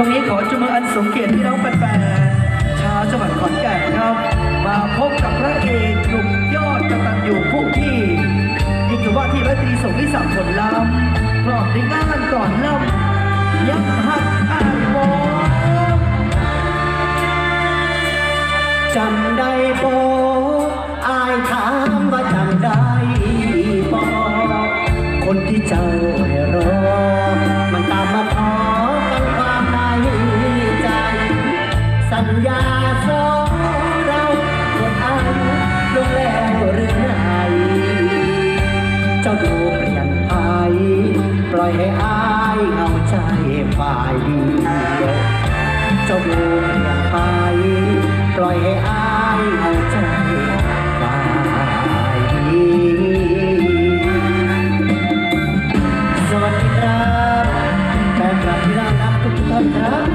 ช่วงนี้ขอจุมืออันสงเกียรติพี่น้องแฟนๆชาวจังหวัดขอนแก่นครับ มาพบกับพระเอกหนุ่มยอดกตัญญูผู้ที่ยิ่งถือว่าที่ร้อยตรีสมวิสักดิ์ผลล้ำพร้อมในงานก่อนล่ำยักหักอานมอจำได้โบอาย สองเราหมดอายุลงแล้วหรือไงเจ้าดูเปลี่ยนไปปล่อยให้อายเอาใจฝ่ายเดียวเจ้าดูเปลี่ยนไปปล่อยให้อายเอาใจฝ่ายเดีสวัสดีครับแฟนคลับที่น่ารักทุกท่านครับ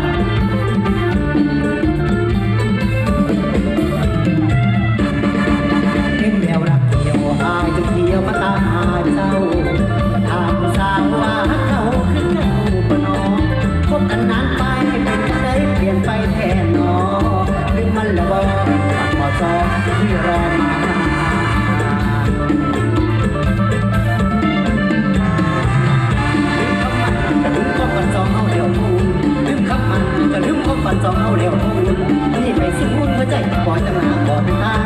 จองเอาเร็วไม่ไปสิมุ่นหัวใจปล่อยจังหวะบอกเป็ตา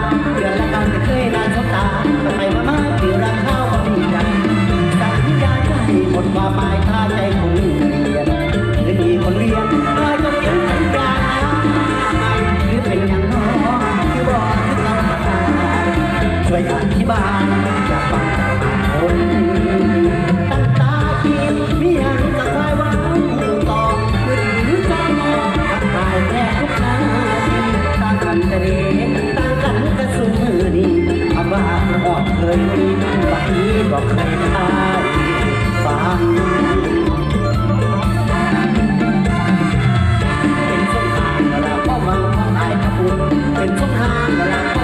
ายบุญเป็นท่องคราม